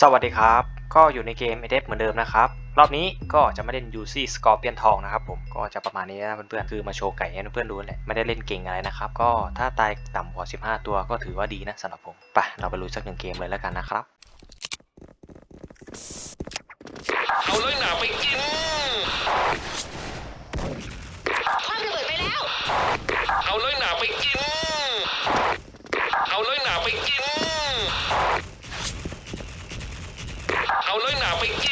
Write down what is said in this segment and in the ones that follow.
สวัสดีครับ ก็อยู่ในเกม a d e p เหมือนเดิมนะครับ รอบนี้ก็จะมาเล่น UC Scorpion ทองนะครับผมก็จะประมาณนี้นะเพื่อนๆ คือมาโชว์ไก่ให้เพื่อนๆดูแหละไม่ได้เล่นเก่งอะไรนะครับ ก็ถ้าตายต่ำกว่า 15 ตัวก็ถือว่าดีนะสำหรับผมไปเราไปลุยสักหนึ่งเกมเลยแล้วกันนะครับ เอาเลยหนาไปกินคว้างระเบิดไปแล้ว เอาเลยหนาไปกิน เอาเลยหนาไปกิน เอาเลยหนาไปกิน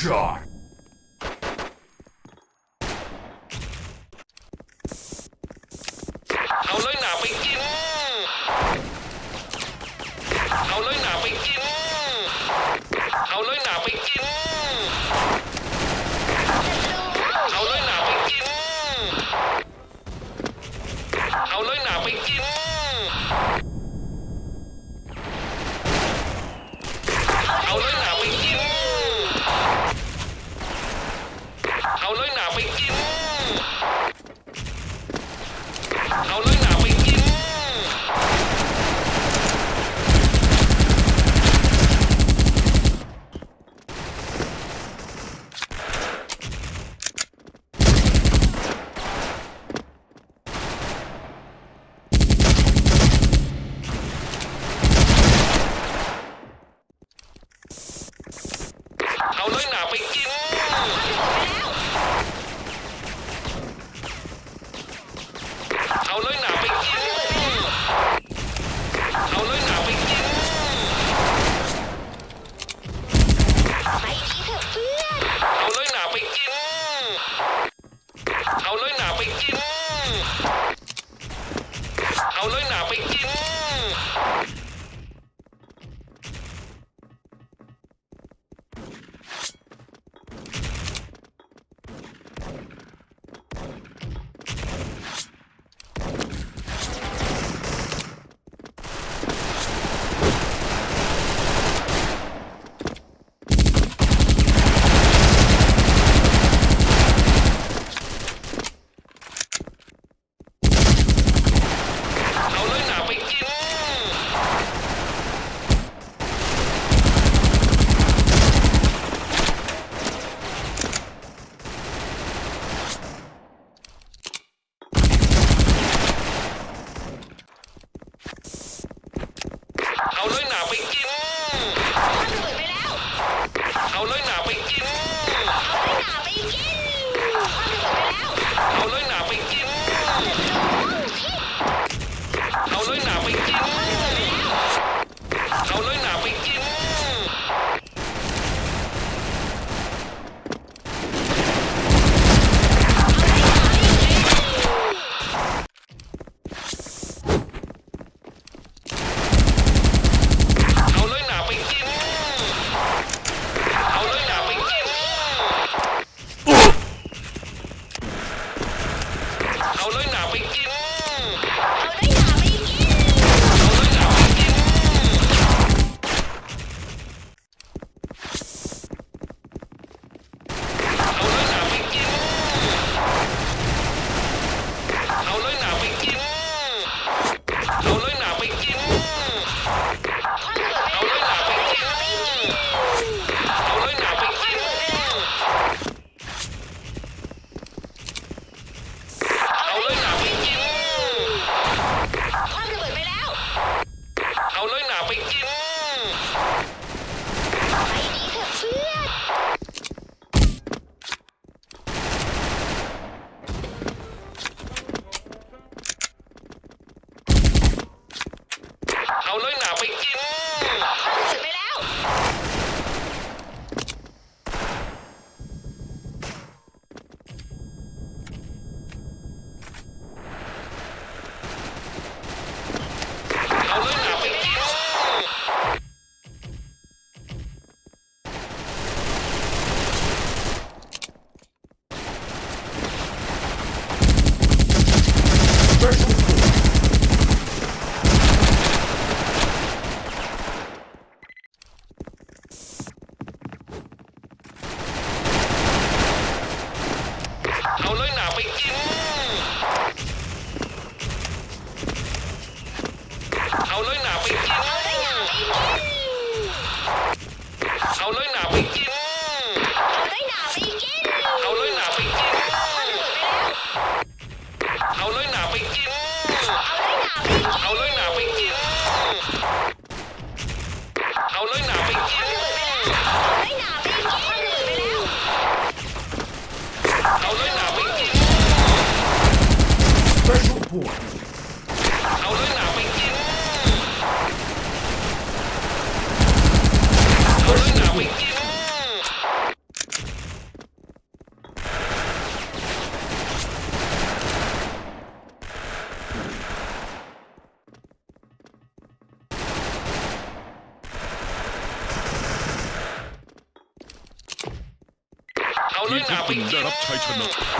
Headshot. Nào lấy nào mày chín. Nào lấy nào mày chín. Nào lấy nào mày เอาน้อยหนาไป เอาน้อยหนาไปกิน มันเกิไปแล้ว เอาน้อยหนาไป โหดเอาด้วยหนามไปกินเอาด้วยหนามไปกินเอาด้วยหนามไปกินได้รับชัยชนะ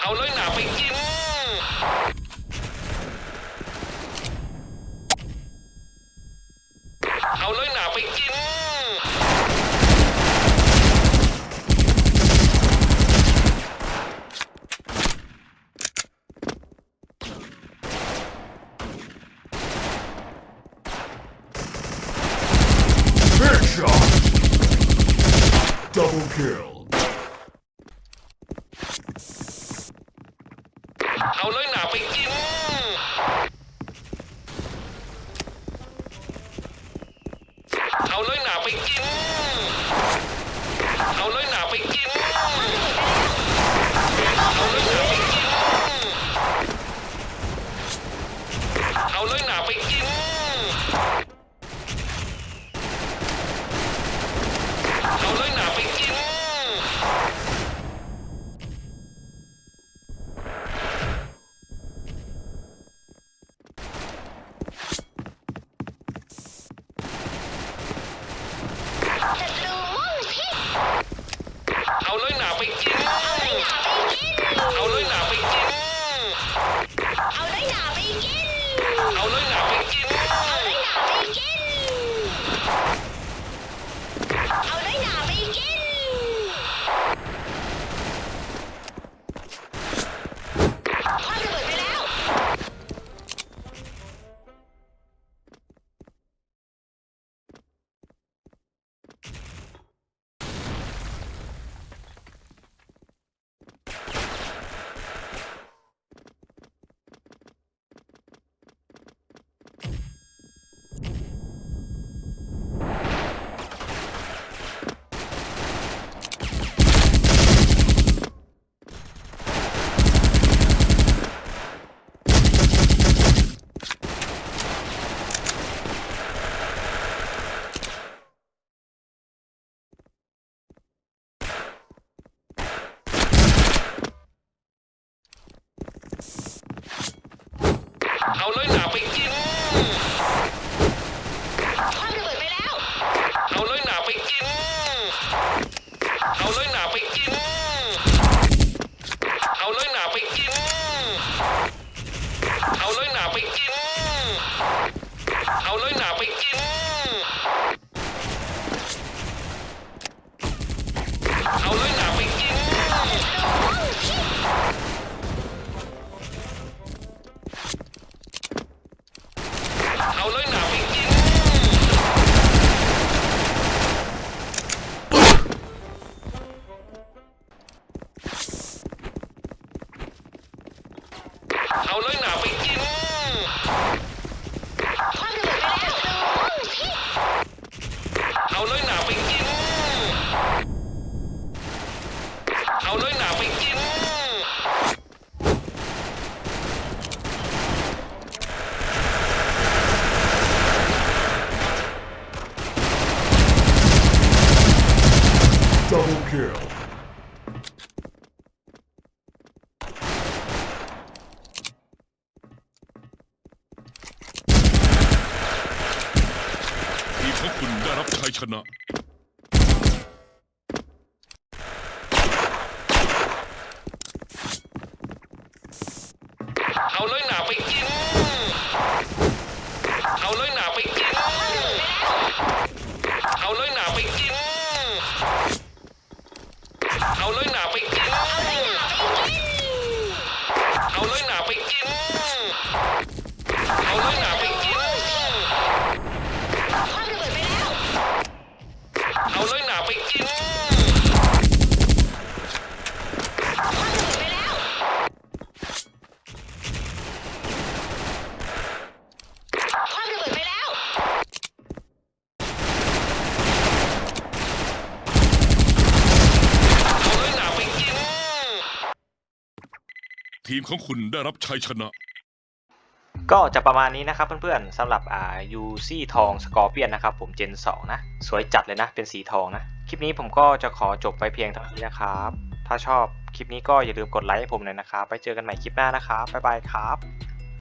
เอาน้อยหนาไปกิน เอาน้อยหนาไปกิน Headshot! Double kill! เลยหนาไปกิน เอาเลยหนาไปกิน เอาเลยหนาไปกิน เอาเลยหนาไปกิน เอาเลยหนาไปกิน เอาเลยหนา เอาน้อยหนาไปกิน Double kill. ทีมของคุณได้รับชัยชนะ เอาเลยหนาไปกินคว้างระเบิดไปแล้ว เอาเลยหนาไปกินคว้างระเบิดไปแล้วคว้างระเบิดไปแล้ว เอาเลยหนาไปกิน ทีมของคุณได้รับชัยชนะ ก็จะประมาณนี้นะครับเพื่อนๆสำหรับอ่ายูซี่ทองสกอร์เปียนนะครับผมเจน 2 นะ สวยจัดเลยนะ เป็นสีทองนะ คลิปนี้ผมก็จะขอจบไปเพียงเท่านี้นะครับ ถ้าชอบคลิปนี้ก็อย่าลืมกดไลค์ให้ผมหน่อยนะครับ ไปเจอกันใหม่คลิปหน้านะครับบ๊ายบายครับ